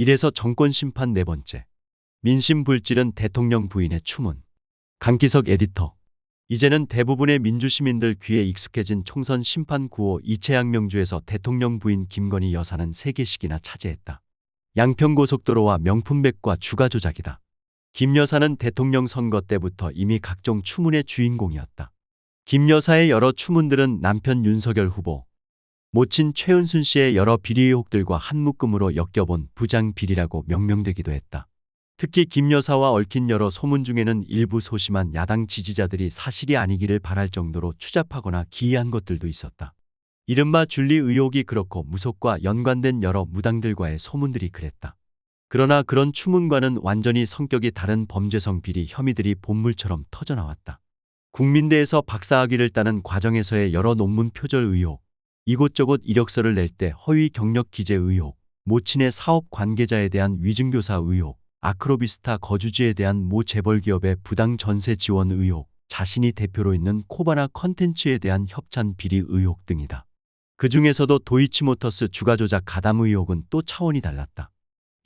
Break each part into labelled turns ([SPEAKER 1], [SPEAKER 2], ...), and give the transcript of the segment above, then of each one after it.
[SPEAKER 1] 이래서 정권 심판 네 번째. 민심 불질은 대통령 부인의 추문. 강기석 에디터. 이제는 대부분의 민주시민들 귀에 익숙해진 총선 심판 구호 이채양 명주에서 대통령 부인 김건희 여사는 세개씩이나 차지했다. 양평고속도로와 명품백과 주가 조작이다. 김 여사는 대통령 선거 때부터 이미 각종 추문의 주인공이었다. 김 여사의 여러 추문들은 남편 윤석열 후보, 모친 최은순 씨의 여러 비리 의혹들과 한 묶음으로 엮여본 부장 비리라고 명명되기도 했다. 특히 김 여사와 얽힌 여러 소문 중에는 일부 소심한 야당 지지자들이 사실이 아니기를 바랄 정도로 추잡하거나 기이한 것들도 있었다. 이른바 줄리 의혹이 그렇고 무속과 연관된 여러 무당들과의 소문들이 그랬다. 그러나 그런 추문과는 완전히 성격이 다른 범죄성 비리 혐의들이 본물처럼 터져나왔다. 국민대에서 박사학위를 따는 과정에서의 여러 논문 표절 의혹, 이곳저곳 이력서를 낼 때 허위 경력 기재 의혹, 모친의 사업 관계자에 대한 위증교사 의혹, 아크로비스타 거주지에 대한 모 재벌 기업의 부당 전세 지원 의혹, 자신이 대표로 있는 코바나 컨텐츠에 대한 협찬 비리 의혹 등이다. 그 중에서도 도이치모터스 주가 조작 가담 의혹은 또 차원이 달랐다.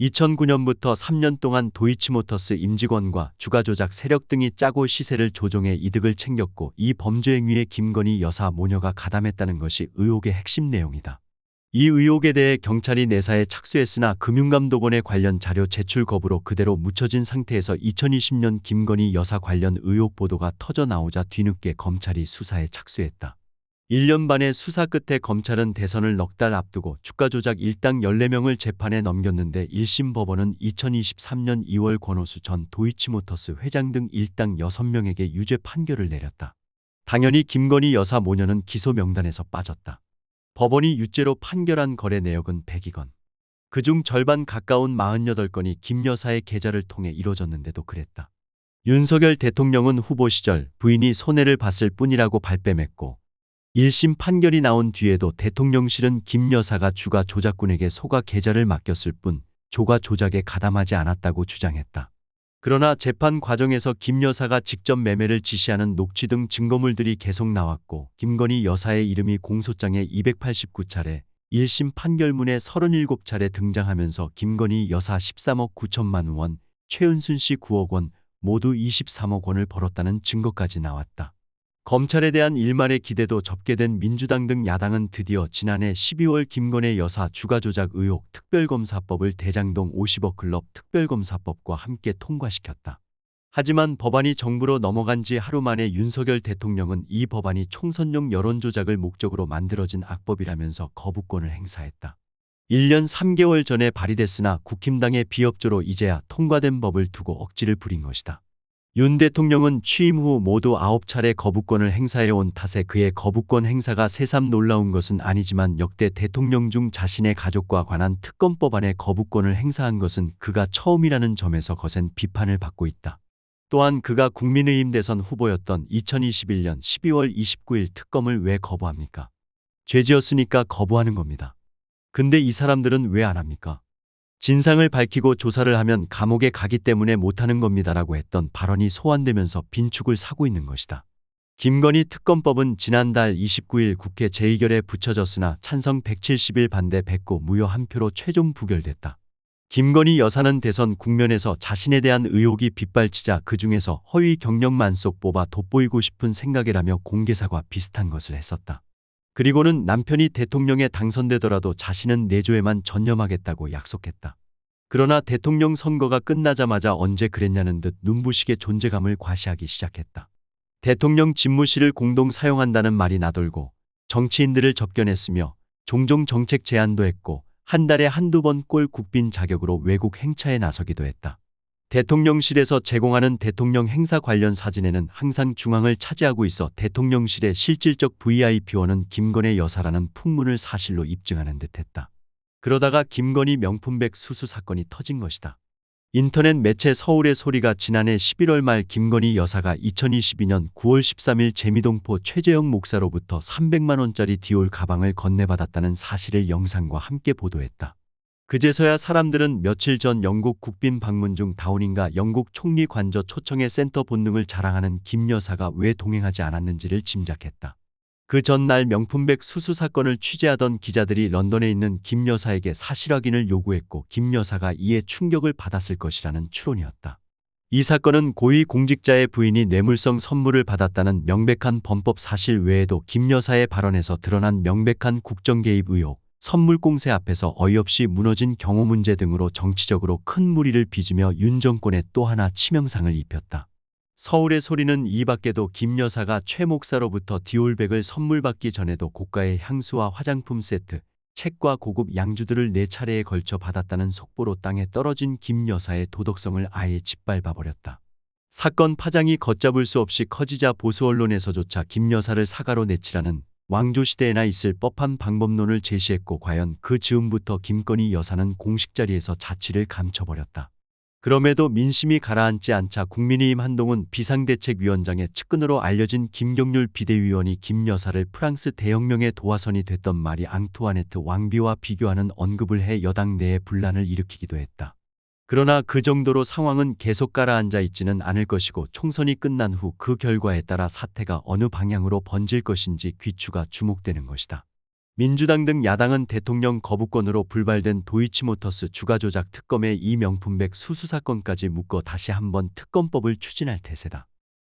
[SPEAKER 1] 2009년부터 3년 동안 도이치모터스 임직원과 주가 조작 세력 등이 짜고 시세를 조종해 이득을 챙겼고 이 범죄 행위에 김건희 여사 모녀가 가담했다는 것이 의혹의 핵심 내용이다. 이 의혹에 대해 경찰이 내사에 착수했으나 금융감독원의 관련 자료 제출 거부로 그대로 묻혀진 상태에서 2020년 김건희 여사 관련 의혹 보도가 터져 나오자 뒤늦게 검찰이 수사에 착수했다. 1년 반의 수사 끝에 검찰은 대선을 넉 달 앞두고 주가 조작 일당 14명을 재판에 넘겼는데 1심 법원은 2023년 2월 권오수 전 도이치모터스 회장 등 일당 6명에게 유죄 판결을 내렸다. 당연히 김건희 여사 모녀는 기소 명단에서 빠졌다. 법원이 유죄로 판결한 거래 내역은 100여 그중 절반 가까운 48건이 김 여사의 계좌를 통해 이뤄졌는데도 그랬다. 윤석열 대통령은 후보 시절 부인이 손해를 봤을 뿐이라고 발뺌했고 1심 판결이 나온 뒤에도 대통령실은 김 여사가 주가 조작꾼에게 소가 계좌를 맡겼을 뿐 조가 조작에 가담하지 않았다고 주장했다. 그러나 재판 과정에서 김 여사가 직접 매매를 지시하는 녹취 등 증거물들이 계속 나왔고 김건희 여사의 이름이 공소장에 289차례, 1심 판결문에 37차례 등장하면서 김건희 여사 13억 9천만 원, 최은순 씨 9억 원, 모두 23억 원을 벌었다는 증거까지 나왔다. 검찰에 대한 일말의 기대도 접게 된 민주당 등 야당은 드디어 지난해 12월 김건희 여사 주가 조작 의혹 특별검사법을 대장동 50억 클럽 특별검사법과 함께 통과시켰다. 하지만 법안이 정부로 넘어간 지 하루 만에 윤석열 대통령은 이 법안이 총선용 여론조작을 목적으로 만들어진 악법이라면서 거부권을 행사했다. 1년 3개월 전에 발의됐으나 국힘당의 비협조로 이제야 통과된 법을 두고 억지를 부린 것이다. 윤 대통령은 취임 후 모두 9차례 거부권을 행사해 온 탓에 그의 거부권 행사가 새삼 놀라운 것은 아니지만 역대 대통령 중 자신의 가족과 관한 특검법안에 거부권을 행사한 것은 그가 처음이라는 점에서 거센 비판을 받고 있다. 또한 그가 국민의힘 대선 후보였던 2021년 12월 29일 특검을 왜 거부합니까? 죄지었으니까 거부하는 겁니다. 근데 이 사람들은 왜 안 합니까? 진상을 밝히고 조사를 하면 감옥에 가기 때문에 못하는 겁니다라고 했던 발언이 소환되면서 빈축을 사고 있는 것이다. 김건희 특검법은 지난달 29일 국회 제2결에 붙여졌으나 찬성 170일 반대 109 무효 한 표로 최종 부결됐다. 김건희 여사는 대선 국면에서 자신에 대한 의혹이 빗발치자 그 중에서 허위 경력만 쏙 뽑아 돋보이고 싶은 생각이라며 공개사과 비슷한 것을 했었다. 그리고는 남편이 대통령에 당선되더라도 자신은 내조에만 전념하겠다고 약속했다. 그러나 대통령 선거가 끝나자마자 언제 그랬냐는 듯 눈부시게 존재감을 과시하기 시작했다. 대통령 집무실을 공동 사용한다는 말이 나돌고 정치인들을 접견했으며 종종 정책 제안도 했고 한 달에 한두 번 꼴 국빈 자격으로 외국 행차에 나서기도 했다. 대통령실에서 제공하는 대통령 행사 관련 사진에는 항상 중앙을 차지하고 있어 대통령실의 실질적 VIP원은 김건희 여사라는 풍문을 사실로 입증하는 듯했다. 그러다가 김건희 명품백 수수 사건이 터진 것이다. 인터넷 매체 서울의 소리가 지난해 11월 말 김건희 여사가 2022년 9월 13일 재미동포 최재영 목사로부터 300만 원짜리 디올 가방을 건네받았다는 사실을 영상과 함께 보도했다. 그제서야 사람들은 며칠 전 영국 국빈 방문 중 다운인가 영국 총리 관저 초청의 센터 본능을 자랑하는 김 여사가 왜 동행하지 않았는지를 짐작했다. 그 전날 명품백 수수 사건을 취재하던 기자들이 런던에 있는 김 여사에게 사실 확인을 요구했고 김 여사가 이에 충격을 받았을 것이라는 추론이었다. 이 사건은 고위 공직자의 부인이 뇌물성 선물을 받았다는 명백한 범법 사실 외에도 김 여사의 발언에서 드러난 명백한 국정 개입 의혹, 선물 공세 앞에서 어이없이 무너진 경호 문제 등으로 정치적으로 큰 무리를 빚으며 윤 정권에 또 하나 치명상을 입혔다. 서울의 소리는 이 밖에도 김 여사가 최 목사로부터 디올백을 선물 받기 전에도 고가의 향수와 화장품 세트, 책과 고급 양주들을 네 차례에 걸쳐 받았다는 속보로 땅에 떨어진 김 여사의 도덕성을 아예 짓밟아 버렸다. 사건 파장이 걷잡을 수 없이 커지자 보수 언론에서조차 김 여사를 사가로 내치라는 왕조 시대에나 있을 법한 방법론을 제시했고 과연 그 즈음부터 김건희 여사는 공식 자리에서 자취를 감춰버렸다. 그럼에도 민심이 가라앉지 않자 국민의힘 한동훈 비상대책위원장의 측근으로 알려진 김경률 비대위원이 김 여사를 프랑스 대혁명의 도화선이 됐던 마리 앙투아네트 왕비와 비교하는 언급을 해 여당 내에 분란을 일으키기도 했다. 그러나 그 정도로 상황은 계속 가라앉아 있지는 않을 것이고 총선이 끝난 후 그 결과에 따라 사태가 어느 방향으로 번질 것인지 귀추가 주목되는 것이다. 민주당 등 야당은 대통령 거부권으로 불발된 도이치모터스 주가 조작 특검의 이 명품백 수수 사건까지 묶어 다시 한번 특검법을 추진할 태세다.